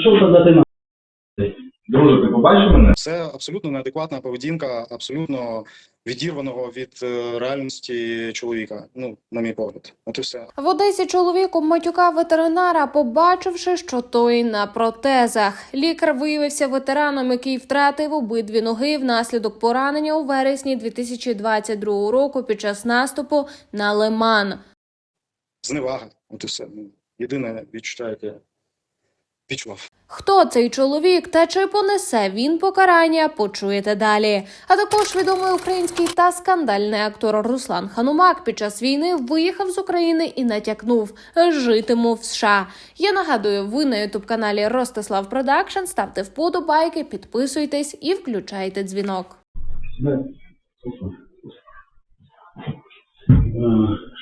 Що там на? Друже, ти побачив мене? Це абсолютно неадекватна поведінка, абсолютно відірваного від е, реальності чоловіка. Ну, на мій погляд, от і все. В Одесі чоловік обматюкав ветеринара, побачивши, що той на протезах. Лікар виявився ветераном, який втратив обидві ноги внаслідок поранення у вересні 2022 року під час наступу на Лиман. Зневага, от і все. Ну, єдине відчуття, яке відчував. Хто цей чоловік та чи понесе він покарання, почуєте далі. А також відомий український та скандальний актор Руслан Ханумак під час війни виїхав з України і натякнув житиму в США. Я нагадую, ви на ютуб каналі Ростислав Продакшн. Ставте вподобайки, підписуйтесь і включайте дзвінок.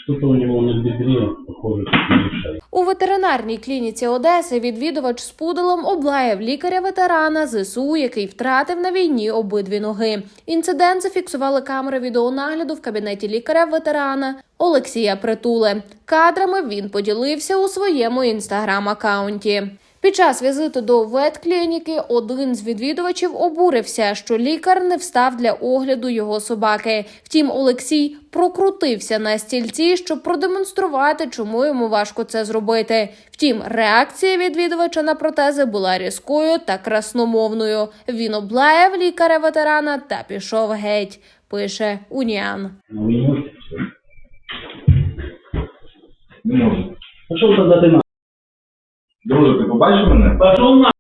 Что-то у него на бедре, похоже, как решает. У ветеринарній клініці Одеси відвідувач з пуделом облаяв лікаря-ветерана ЗСУ, який втратив на війні обидві ноги. Інцидент зафіксували камери відеонагляду в кабінеті лікаря-ветерана Олексія Притуле. Кадрами він поділився у своєму інстаграм-акаунті. Під час візиту до ветклініки один з відвідувачів обурився, що лікар не встав для огляду його собаки. Втім, Олексій прокрутився на стільці, щоб продемонструвати, чому йому важко це зробити. Втім, реакція відвідувача на протези була різкою та красномовною. Він облаяв лікаря ветерана та пішов геть. Пише Уніан. Можете? Не можу. Що ви побачив мене? Пошел на!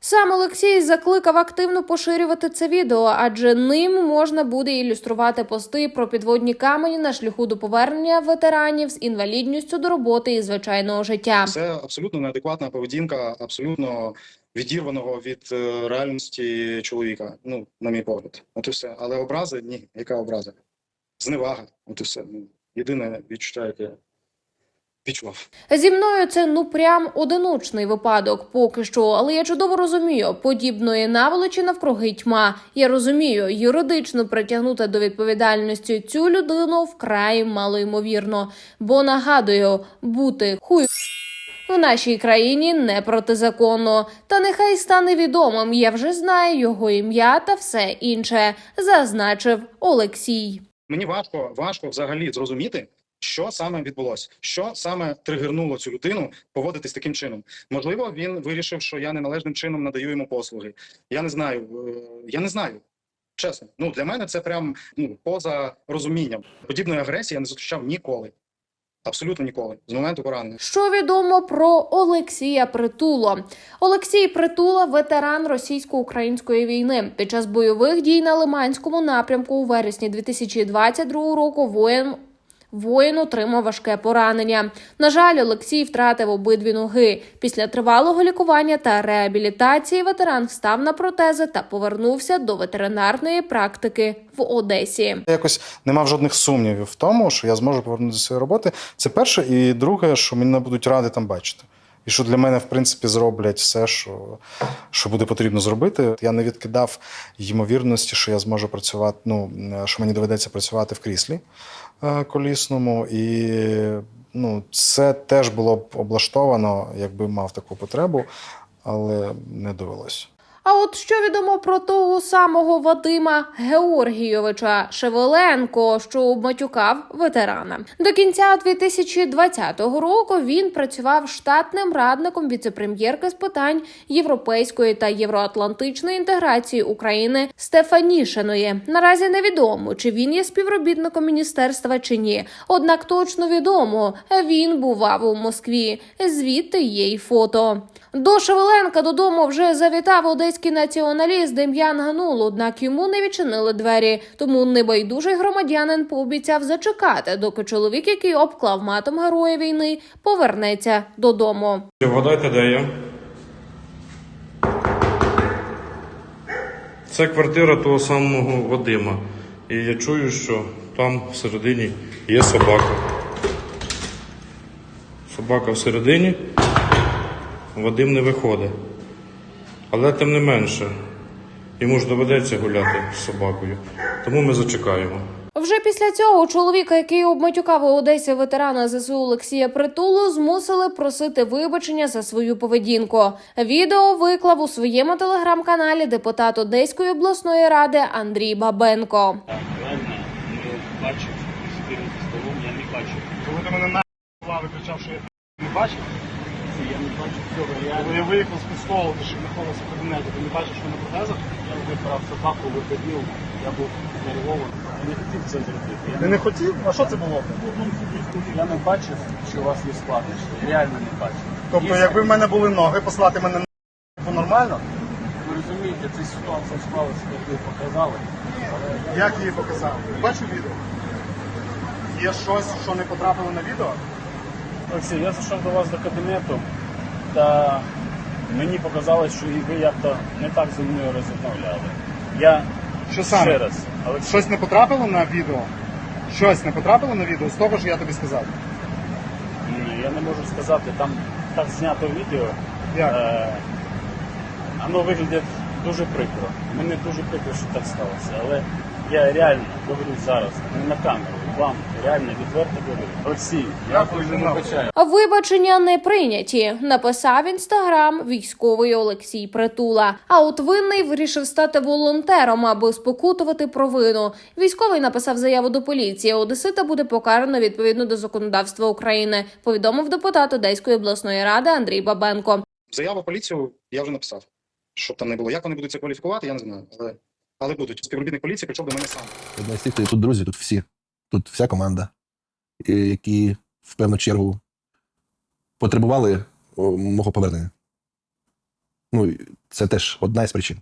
Сам Олексій закликав активно поширювати це відео, адже ним можна буде ілюструвати пости про підводні камені на шляху до повернення ветеранів з інвалідністю до роботи і звичайного життя. Це абсолютно неадекватна поведінка, абсолютно відірваного від е, реальності чоловіка. Ну, на мій погляд, от і все. Але образи ні, яка образа? Зневага, от і все. Ну, єдине відчуття, яке відчував. Зі мною це ну прям одиночний випадок поки що, але я чудово розумію, подібної наволочі навкруги тьма. Я розумію, юридично притягнути до відповідальності цю людину вкрай малоймовірно. Бо нагадую, бути хуй. В нашій країні не протизаконно, та нехай стане відомим. Я вже знаю його ім'я та все інше, зазначив Олексій. Мені важко, важко взагалі зрозуміти, що саме відбулося, що саме тригернуло цю людину поводитись таким чином. Можливо, він вирішив, що я неналежним чином надаю йому послуги. Я не знаю. е, Я не знаю. Чесно, ну для мене це прям ну поза розумінням. Подібної агресії я не зустрічав ніколи. Абсолютно ніколи з моменту поранення. Що відомо про Олексія Притуло? Олексій Притула ветеран російсько-української війни. Під час бойових дій на Лиманському напрямку у вересні 2022 року воїн. Воїн отримав важке поранення. На жаль, Олексій втратив обидві ноги. Після тривалого лікування та реабілітації ветеран встав на протези та повернувся до ветеринарної практики в Одесі. Якось не мав жодних сумнівів в тому, що я зможу повернутися до своєї роботи. Це перше, і друге, що мене будуть раді там бачити. І що для мене, в принципі, зроблять все, що, що буде потрібно зробити. Я не відкидав ймовірності, що я зможу працювати, ну, що мені доведеться працювати в кріслі е, колісному. І ну, це теж було б облаштовано, якби мав таку потребу, але не довелося. А от що відомо про того самого Вадима Георгійовича Шевеленко, що обматюкав ветерана. До кінця 2020 року він працював штатним радником віцепрем'єрки з питань європейської та євроатлантичної інтеграції України Стефанішиної. Наразі невідомо, чи він є співробітником міністерства чи ні. Однак точно відомо, він бував у Москві. Звідти є й фото. До Шевеленка додому вже завітав одеський націоналіст Дем'ян Ганул, однак йому не відчинили двері. Тому небайдужий громадянин пообіцяв зачекати, доки чоловік, який обклав матом героя війни, повернеться додому. Вгадайте, де я? Це квартира того самого Вадима. І я чую, що там всередині є собака. Собака всередині, Вадим не виходить. Але тим не менше, йому ж доведеться гуляти з собакою. Тому ми зачекаємо. Вже після цього чоловіка, який обматюкав у Одесі ветерана ЗСУ Олексія Притулу, змусили просити вибачення за свою поведінку. Відео виклав у своєму телеграм-каналі депутат Одеської обласної ради Андрій Бабенко. Реально, не бачив спільно з столом, я не бачив. Коли ти мене на кричав, що я не бачив, я не бачив цього я виїхав з пістолу, ще знаходився в кабінеті, ти не бачиш, що на протезах? Я вибрав собаку, виходив, я був нервований. Я не хотів це зробити. Я Ти не хотів? А що це було? Я не бачив, що у вас є складнощі. Реально не бачив. Тобто, Є- якби в мене були ноги, послати мене на то нормально? Ви розумієте, ця ситуація склалася, як ви показали. Як її показав? Бачу відео. Є щось, що не потрапило на відео? Олексій, я зайшов до вас до кабінету, та мені показалось, що і ви як-то не так зі мною розмовляли. Я Що саме? ще раз, Олексій, Щось не потрапило на відео? Щось не потрапило на відео з того, що я тобі сказав. ні, я не можу сказати, там так знято відео. Як? Е, воно виглядає дуже прикро. Мені дуже прикро, що так сталося. Але я реально говорю зараз, не на камеру, вам реально відверто говорю. Олексій, я дуже Жена. вибачаю. Вибачення не прийняті. Написав інстаграм військовий Олексій Притула. А от винний вирішив стати волонтером, аби спокутувати провину. Військовий написав заяву до поліції. Одесита буде покарано відповідно до законодавства України. Повідомив депутат Одеської обласної ради Андрій Бабенко. Заяву поліцію я вже написав. Щоб там не було. Як вони будуть це кваліфікувати, я не знаю. Але, але будуть. Співробітник поліції прийшов до мене сам. Одна з тих, тут друзі, тут всі. Тут вся команда, які в певну чергу потребували мого повернення. Ну, це теж одна із причин.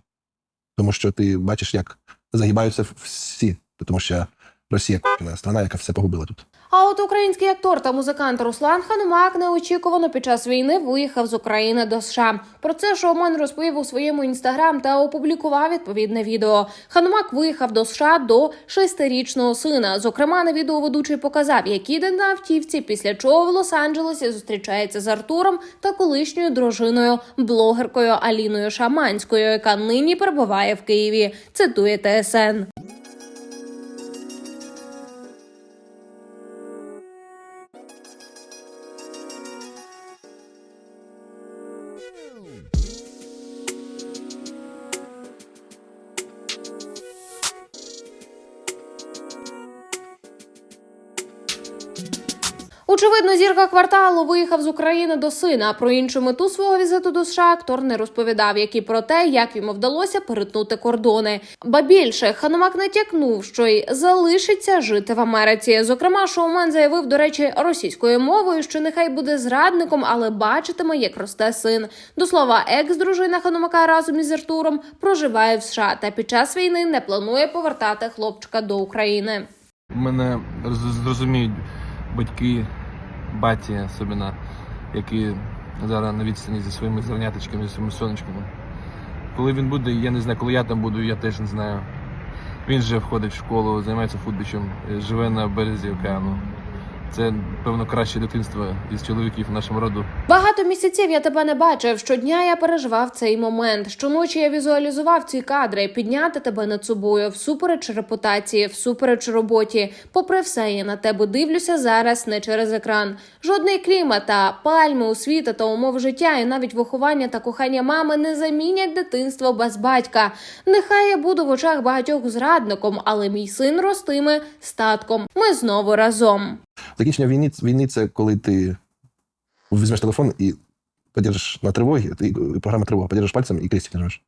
Тому що ти бачиш, як загибаються всі, тому що Росія кончена страна, яка все погубила тут. А от український актор та музикант Руслан Ханумак неочікувано під час війни виїхав з України до США. Про це шоумен розповів у своєму інстаграм та опублікував відповідне відео. Ханумак виїхав до США до шестирічного сина. Зокрема, на відео ведучий показав, як іде на автівці, після чого в Лос-Анджелесі зустрічається з Артуром та колишньою дружиною, блогеркою Аліною Шаманською, яка нині перебуває в Києві. Цитує ТСН. Очевидно, зірка кварталу виїхав з України до сина. Про іншу мету свого візиту до США актор не розповідав, як і про те, як йому вдалося перетнути кордони. Ба більше Ханумак натякнув, що й залишиться жити в Америці. Зокрема, шоумен заявив, до речі, російською мовою, що нехай буде зрадником, але бачитиме, як росте син. До слова, екс-дружина Ханумака разом із Артуром проживає в США та під час війни не планує повертати хлопчика до України. Мене зрозуміють батьки, баті особливо, які зараз на відстані зі своїми зерняточками, зі своїми сонечками. Коли він буде, я не знаю, коли я там буду, я теж не знаю. Він же входить в школу, займається футбічем, живе на березі океану. Це, певно, краще дитинство із чоловіків в нашому роду. Багато місяців я тебе не бачив. Щодня я переживав цей момент. Щоночі я візуалізував ці кадри, підняти тебе над собою, всупереч репутації, всупереч роботі. Попри все, я на тебе дивлюся зараз не через екран. Жодний клімат та пальми, освіта та умов життя, і навіть виховання та кохання мами не замінять дитинство без батька. Нехай я буду в очах багатьох зрадником, але мій син ростиме статком. Ми знову разом. Закінчення війни, війни це коли ти візьмеш телефон і подержиш на тривогі, і програма тривога, подержиш пальцем і крестик нажмеш.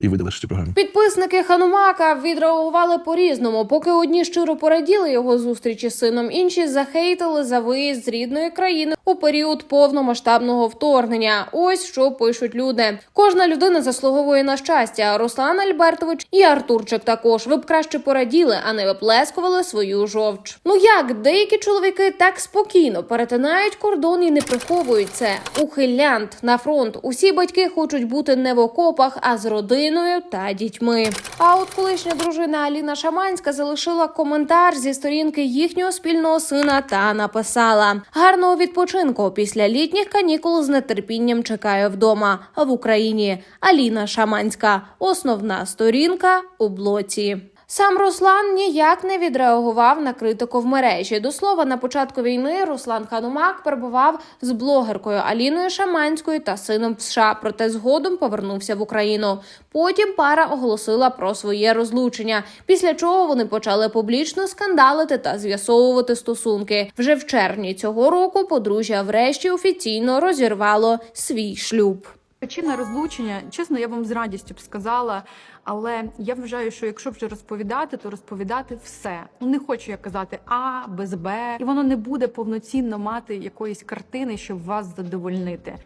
І видалиш цю програму. Підписники Ханумака відреагували по-різному. Поки одні щиро пораділи його зустрічі з сином, інші захейтили за виїзд з рідної країни у період повномасштабного вторгнення. Ось що пишуть люди. Кожна людина заслуговує на щастя. Руслан Альбертович і Артурчик також. Ви б краще пораділи, а не виплескували свою жовч. Ну як деякі чоловіки так спокійно перетинають кордон і не приховують це. Ухилянт на фронт. Усі батьки хочуть бути не в окопах, а з родиною та дітьми. А от колишня дружина Аліна Шаманська залишила коментар зі сторінки їхнього спільного сина та написала: гарного відпочинку після літніх канікул з нетерпінням чекаю вдома в Україні. Аліна Шаманська, основна сторінка у блоці. Сам Руслан ніяк не відреагував на критику в мережі. До слова, на початку війни Руслан Ханумак перебував з блогеркою Аліною Шаманською та сином США, проте згодом повернувся в Україну. Потім пара оголосила про своє розлучення, після чого вони почали публічно скандалити та з'ясовувати стосунки. Вже в червні цього року подружжя врешті офіційно розірвало свій шлюб. Причина розлучення, чесно, я вам з радістю б сказала, але я вважаю, що якщо вже розповідати, то розповідати все. Ну не хочу я казати А без Б, і воно не буде повноцінно мати якоїсь картини, щоб вас задовольнити.